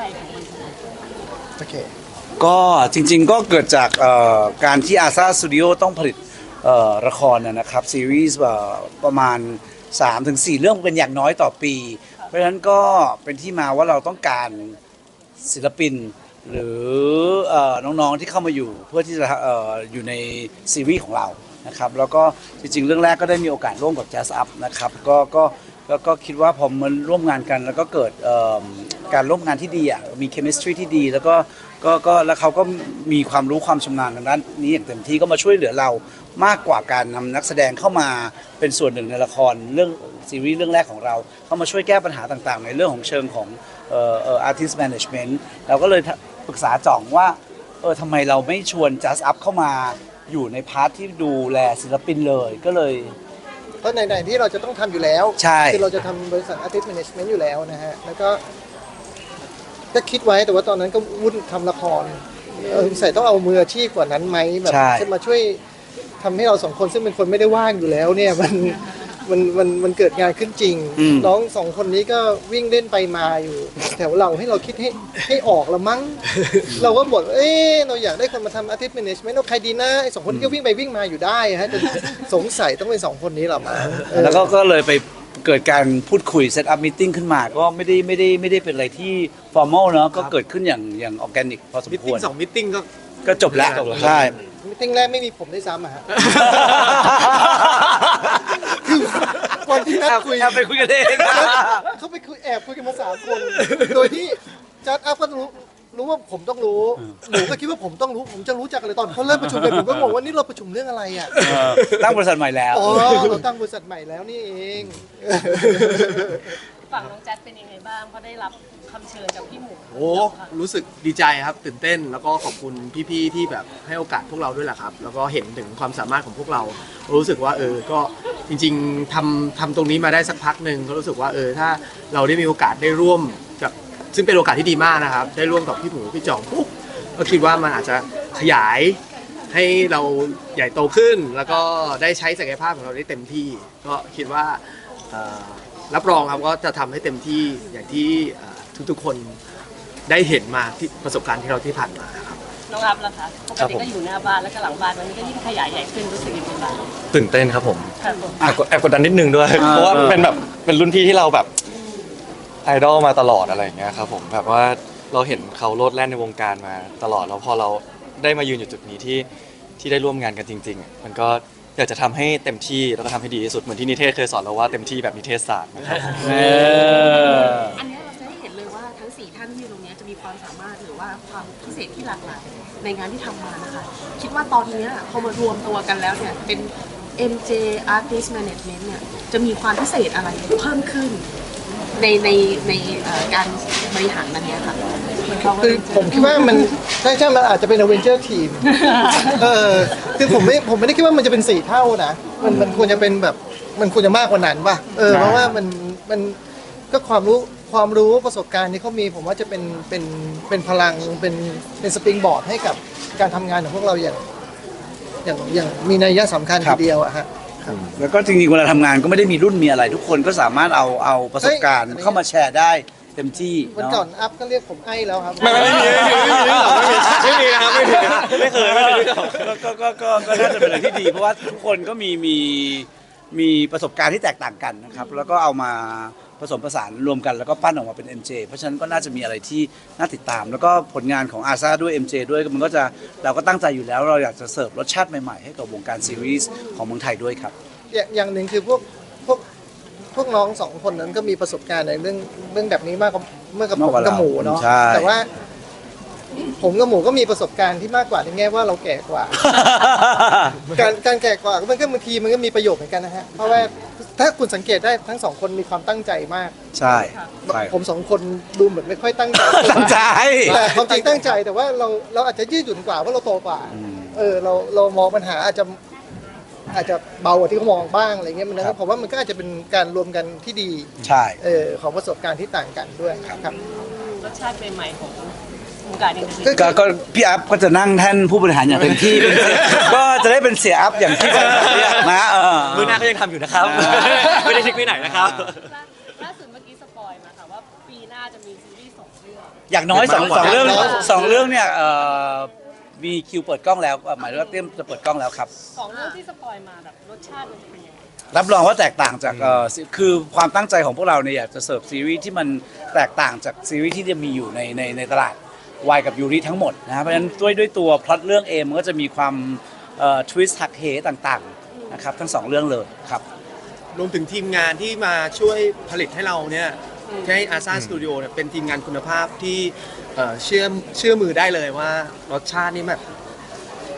ไปของมันโอเคก็จริงๆก็เกิดจากเอ่อการที่อาซาสตูดิโอต้องผลิตเอ่อละครนะนะครับ ซีรีส์เอ่อประมาณ 3-4 เรื่องเป็นอย่างน้อยต่อปี เพราะฉะนั้นก็เป็นที่มาว่าเราต้องการศิลปิน หรือเอ่อน้องๆที่เข้ามาอยู่เพื่อที่จะเอ่ออยู่ในซีรีส์ของเรานะครับแล้วก็จริงๆ เรื่องแรกก็ได้มีโอกาสร่วมกับ Jazz Up นะครับก็ก็ก็ก็คิดว่าพอมันร่วมงานกันแล้วก็เกิดเอิ่ม การร่วมงานที่ดีอะมี chemistry ที่ดี แล้วก็ก็ก็แล้วเขาก็มีความรู้ความชำนาญทางด้านนี้อย่างเต็มที่ก็มาช่วยเหลือเรามากกว่าการนำนักแสดงเข้ามาเป็นส่วนหนึ่งในละครเรื่องซีรีส์เรื่องแรกของเรา เข้ามาช่วยแก้ปัญหาต่างๆ ในเรื่องของเชิงของเอ่อเอ่อ artist management เราก็เลยปรึกษาจ่องว่าเออทำไมเราไม่ชวน Just Up เข้ามาอยู่ในพาร์ทที่ดูแลศิลปินเลยก็เลยเพราะไหนๆที่เราจะต้องทำอยู่แล้วใช่คือเราจะทำบริษัท Artist Management อยู่แล้วนะฮะ แล้วก็ ก็คิดไว้แต่ว่าตอนนั้นก็วุ่นทำละครเออใส่ต้องเอามืออาชีพกว่านั้นไหมแบบใช่จะมาช่วยทำให้เราสองคนซึ่งเป็นคนไม่ได้ว่างอยู่แล้วเนี่ยมันมันมันมันเกิดงานขึ้นจริง อืม น้องสองคนนี้ก็วิ่งเล่นไปมาอยู่ แถวเราให้เราคิดให้ให้ออกละมั้ง เราก็บอกเอ้ยเราอยากได้คนมาทำ artist management เอาใครดีนะไอ้สองคนนี้ก็วิ่งไปวิ่งมาอยู่ได้ฮะจนสงสัยต้องเป็นสองคนนี้เหรอมาเออ แล้วก็ก็เลยไป เกิดการพูดคุยเซตอัพมิ팅ขึ้นมาก็ไม่ได้ไม่ได้ไม่ได้เป็นอะไรที่ฟอร์มอลเนาะก็เกิดขึ้นอย่างอย่างออร์แกนิกพอสมมิทคติ้วงรสองมิทติ้งก็ ก็จบแล้วจบแล้ว ใช่ มิ팅แรกไม่มีผมได้วยซ้ำอะฮะ คือวันที่นัดคุยแอบไปคุยกันเอง เขาไปคุยแอบคุยกันมาสามคน โดยที่จัดอัพก็รู้ รู้ว่าผมต้องรู้หนูก็คิดว่าผมต้องรู้ ผมจะรู้จักอะไรตอนเขาเริ่มประชุมกันผมก็งงว่านี่เราประชุมเรื่องอะไรอะเออตั้งบริษัทใหม่แล้ว อ๋อเราตั้งบริษัทใหม่แล้วนี่เองฝั่งน้องแจ๊ดเป็นยังไงบ้างเพราะได้รับคำเชิญจากพี่หมูโอ้รู้สึกดีใจครับ ตื่นเต้นแล้วก็ขอบคุณพี่ๆที่แบบให้โอกาสพวกเราด้วยแหละครับ แล้วก็เห็นถึงความสามารถของพวกเรา รู้สึกว่าเออ ก็จริงๆทำทำตรงนี้มาได้สักพักหนึ่งก็รู้สึกว่าเออถ้าเราได้มีโอกาสได้ร่วมกับ ซึ่งเป็นโอกาสที่ดีมากนะครับ ได้ร่วมกับพี่หมูพี่จ่องปุ๊บก็คิดว่ามันอาจจะขยายให้เราใหญ่โตขึ้น แล้วก็ได้ใช้ศักยภาพของเราได้เต็มที่ ก็คิดว่าเอ่อรับรองครับก็จะทำให้เต็มที่อย่างที่เอ่อทุกๆคนได้เห็นมาที่ประสบการณ์ที่เราที่ผ่านมาครับน้องอัพล่ะคะปครักบติผมก็อยู่หน้าบ้านแล้วก็หลังบ้านวันนี้ก็ยิ่งขยายใหญ่ขึ้นรู้สึกยังไงบ้างตื่นเต้นครับผมครับผมแอบกดแอบกดดันนิดนึงด้วย เพราะว่าเป็นแบบเป็นรุ่นพี่ที่เราแบบไอดอลมาตลอดอะไรอย่างเงี้ยครับผมแบบว่าเราเห็นเขาโลดแล่นในวงการมาตลอดแล้วพอเราได้มายืนอยู่จุดนี้ที่ที่ได้ร่วมงานกันจริงๆอะมันก็อยากจะทำให้เต็มที่แล้วก็ทำให้ดีที่สุดเหมือนที่นิเทศเคยสอนเราว่าเต็มที่แบบนิเทศศาสตร์นะครับเอออันเนี้ยเราจะได้เห็นเลยว่าทั้ง 4 ท่านที่อยู่ตรงเนี้ยจะมีความสามารถหรือว่าความพิเศษที่หลากหลายในงานที่ทำมานะคะ คิดว่าตอนเนี้ยพอมารวมตัวกันแล้วเนี่ยเป็น MJ Artist Management เนี่ยจะมีความพิเศษอะไรเพิ่มขึ้น ในในในเอ่อการบริหารมันเนี้ยค่ะเราก็คือจะผมคิดว่ามันใช่ใช่มันอาจจะเป็นอเวนเจอร์ทีมเออคือผมไม่ผมไม่ได้คิดว่ามันจะเป็นสี่เท่านะมันมันควรจะเป็นแบบมันควรจะมากกว่านั้นป่ะเออเพราะว่ามันมันก็ความรู้ความรู้ประสบการณ์ที่เขามี ผมว่าจะเป็นเป็นเป็นพลังเป็นเป็นสปริงบอร์ดให้กับการทำงานของพวกเราอย่างอย่างอย่างมีนัยยะสำคัญครัทีบเดียวอะฮะ แล้วก็จริงๆเวลาทำงานก็ไม่ได้มีรุ่นมีอะไร ทุกคนก็สามารถเอาเอาประสบการณ์เฮ้ยเข้ามาแชร์ได้เต็มที่วันเนาะก่อนอัพก็เรียกผมไอ้แล้วครับ ไม่ไม่ไม่มีไม่มีไม่มีไม่มีนะครับไม่มีไม่เคยไม่เคย ก็ก็ก็ก็ก็น่าจะเป็นอะไรที่ดี เพราะว่าทุกคนก็มีมี มีประสบการณ์ที่แตกต่างกันนะครับ แล้วก็เอามาผสมผสานรวมกันแล้วก็ปั้นออกมาเป็น MJ เพราะฉะนั้นก็น่าจะมีอะไรที่น่าติดตาม แล้วก็ผลงานของอาซาด้วย MJ ด้วยมันก็จะเราก็ตั้งใจอยู่แล้วเราอยากจะเสิร์ฟรสชาติใหม่ๆ ให้กับวงการซีรีส์ของเมืองไทยด้วยครับ อย่างอย่างหนึ่งคือพวกพวกพวกน้องสองคนนั้นก็มีประสบการณ์ในเรื่องเรื่องแบบนี้มากกว่าเมื่อกับผมมากกว่ากับเราหมูเนาะใช่แต่ว่า ผมกับหมูก็มีประสบการณ์ที่มากกว่าในแง่ว่าเราแก่กว่า การการแก่กว่ามันก็บางทีมันก็มีประโยชน์เหมือนกันนะฮะ เพราะว่าถ้าคุณสังเกตได้ทั้งสองคนมีความตั้งใจมาก ใช่ใช่ผมสองคนดูเหมือนไม่ค่อยตั้งใจตั้งใจแต่ความจริงตั้งใจแต่ว่าเราเราอาจจะยืดหยุ่นกว่าเพราะเราโตกว่า เออเราเรามองปัญหาอาจจะอาจจะเบากว่าที่เขามองบ้างอะไรเงี้ยมันนะครับผมว่ามันก็อาจจะเป็นการรวมกันที่ดีใช่เออของประสบการณ์ที่ต่างกันด้วยครับรสชาติใหม่ๆของ วงการอินเตอร์เน็ตก็ก็พี่อัพก็จะนั่งแท่นผู้บริหารอย่างเต็มที่เป็นเสียก็จะได้เป็นเสียอัพอย่างที่แฟนคลับเรียกนะเออ มือหน้าก็ยังทำอยู่นะครับ ไม่ได้ทิ้งไปไหนนะครับ ล่าสุดเมื่อกี้สปอยมาค่ะว่าปีหน้าจะมีซีรีส์สองเรื่องอย่างน้อยสองมากกว่าสองเรื่องอย่างน้อยสองเรื่องเนี่ยเอ่อมีคิวเปิดกล้องแล้วเอ่อหมายถึงว่าเตรียมจะเปิดกล้องแล้วครับ สองเรื่องที่สปอยมาแบบรสชาติมันจะเป็นยังไงรับรองว่าแตกต่างจากเอ่อซีคือความตั้งใจของพวกเราเนี่ยอยากจะเสิร์ฟซีรีส์ที่มันแตกต่างจากซีรีส์ที่จะมีอยู่ในในในตลาด วายกับยูริทั้งหมดนะครับเพราะฉะนั้นด้วยด้วยตัวพล็อตเรื่องเองมันก็จะมีความทวิสต์หักเหต่างๆนะครับทั้งสองเรื่องเลยครับรวมถึงทีมงานที่มาช่วยผลิตให้เราเนี่ยให้อาซาสตูดิโอเนี่ยเป็นทีมงานคุณภาพที่เอ่อเชื่อมเชื่อมือได้เลยว่ารสชาตินี่แบบ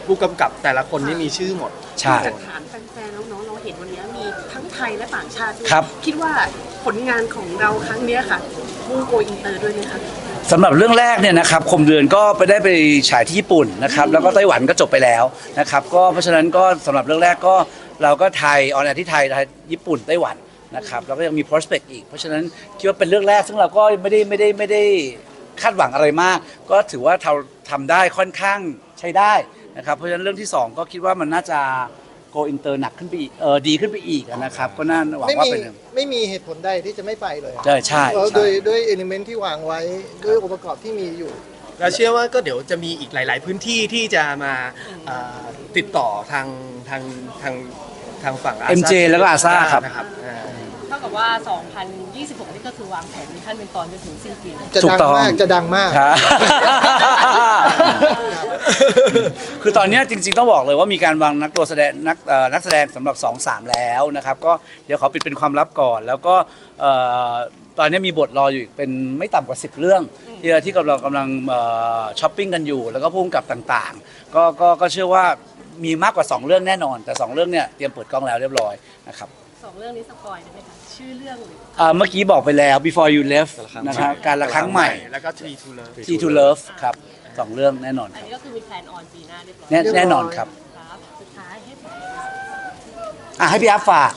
ผู้กำกับแต่ละคนนี่มีชื่อหมดใช่จากฐานแฟนๆน้องๆเราเห็นวันนี้มีทั้งไทยและต่างชาติด้วยครับคิดว่าผลงานของเราครั้งเนี้ยค่ะมุ่งโกอินเตอร์ด้วยไหมคะ สำหรับเรื่องแรกเนี่ยนะครับคมเดือนก็ไปได้ไปฉายที่ญี่ปุ่นนะครับแล้วก็ไต้หวันก็จบไปแล้วนะครับก็เพราะฉะนั้นก็สำหรับเรื่องแรกก็เราก็ไทยออนแอร์ที่ไทยไทยญี่ปุ่นไต้หวันนะครับแล้วก็ยังมี prospect อีก เพราะฉะนั้นคิดว่าเป็นเรื่องแรกซึ่งเราก็ไม่ได้ไม่ได้ไม่ได้คาดหวังอะไรมาก ก็ถือว่าเราทำได้ค่อนข้างใช้ได้นะครับเพราะฉะนั้นเรื่องที่สองก็คิดว่ามันน่าจะ go inter หนักขึ้นไปอีกเออดีขึ้นไปอีกนะครับ ก็น่าหวังไม่ว่ามีเป็นไม่มีเหตุผลใดที่จะไม่ไปเลยใช่ใช่เพราะใช่โดยด้วยเอลิเมนที่วางไว้ด้วยองค์ประกอบที่มีอยู่ เราเชื่อว่าก็เดี๋ยวจะมีอีกหลาย ๆ พื้นที่ที่จะมาเอ่อติดต่อทางทางทางทางฝั่ง Asa MJ แล้วก็ Asa ครับ นะครับอ่าเท่า กับว่า 2026 นี่ก็คือวางแผนมีขั้นเป็นตอนจนถึงสิ้นปีเลยจะถูกดังต้อง มากจะดังมาก ครับ คือตอนเนี้ยจริงๆต้องบอกเลยว่ามีการวางนักตัวแสดงนักเอ่อนักแสดงสำหรับ 2 3 แล้วนะครับ ก็เดี๋ยวขอปิดเป็นความลับก่อน แล้วก็เอ่อตอนนี้มีบทรออยู่อีกเป็นไม่ต่ำกว่า 10 เรื่อง ที่ที่กำลังกำลังเอ่อช้อปปิ้งกันอยู่ แล้วก็พุ่งกับต่างๆก็ก็ก็เชื่อว่ามีมากกว่า 2 เรื่องแน่นอน แต่ 2 เรื่องเนี่ยเตรียมเปิดกล้องแล้วเรียบร้อยนะครับ สองเรื่องนี้สปอยได้ไหมคะชื่อเรื่องหรืออ่าเมื่อกี้บอกไปแล้ว before you left การละครั้งนะครับการละครั้งใหม่ แล้วก็ Tree to Love T to love ครับสองเรื่องแน่นอนอัคนรับนี้ก็คือมีแพลนออนปีหน้าเรียบร้อยแน่เรียบร้อยแน่นอนครับครับสุดท้ายให้อะให้พี่อาร์ตฝาก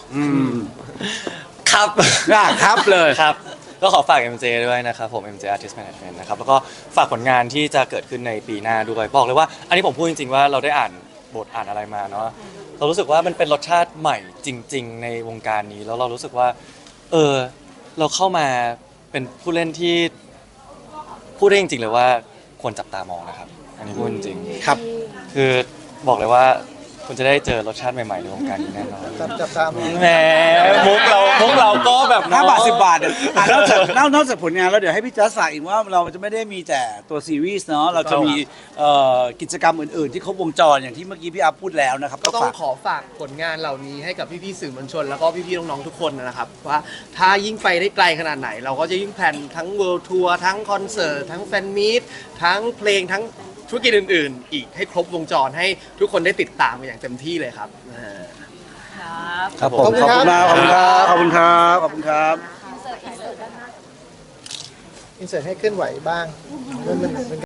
ครับ อะครับเลย ครับ ก็ขอฝาก MJ ด้วยนะครับ ผม MJ Artist Management นะครับ แล้วก็ฝากผลงานที่จะเกิดขึ้นในปีหน้าด้วย บอกเลยว่า อันนี้ผมพูดจริงๆว่าเราได้อ่านบทอ่านอะไรมาเนาะ เรารู้สึกว่ามันเป็นรสชาติใหม่จริง ๆ ในวงการนี้ แล้วเรารู้สึกว่า เออ เราเข้ามาเป็นผู้เล่นที่พูดได้จริงๆเลยว่าควรจับตามองนะครับ อันนี้พูดจริงๆครับ คือบอกเลยว่า คุณจะได้เจอรสชาติใหม่ๆในวงการนี้แน่นอนจับจับตามองแหมมุกเรามุกเราก็แบบห้าบาทสิบบาทเนี่ยอะนอกจากนอกนอกจากผลงานแล้วเดี๋ยวให้พี่จัสฝากอีกว่าเราจะไม่ได้มีแต่ตัวซีรีส์เนาะเราจะมีเอ่อกิจกรรมอื่นๆ ที่ครบวงจรอย่างที่เมื่อกี้พี่อาร์ตพูดแล้วนะครับก็ต้อฝางขอฝากผลงานเหล่านี้ให้กับพี่ๆสื่อมวลชน แล้วก็พี่ๆน้องๆทุกคนนะครับว่าถ้ายิ่งไปได้ไกลขนาดไหน เราก็จะยิ่งแพลนทั้งเวิลด์ทัวร์ทั้งคอนเสิร์ตทั้งแฟนมีตทั้งเพลงทั้ง ธุรกิจอื่น ๆ อีกให้ครบวงจรให้ทุกคนได้ติดตามกันอย่างเต็มที่เลยครับอ่า ครับ ครับผมขอบคุณมากขอบคุณครับขอบคุณครับขอบคุณครับ อินเสิร์ตให้เคลื่อนไหวบ้างมันมันมัน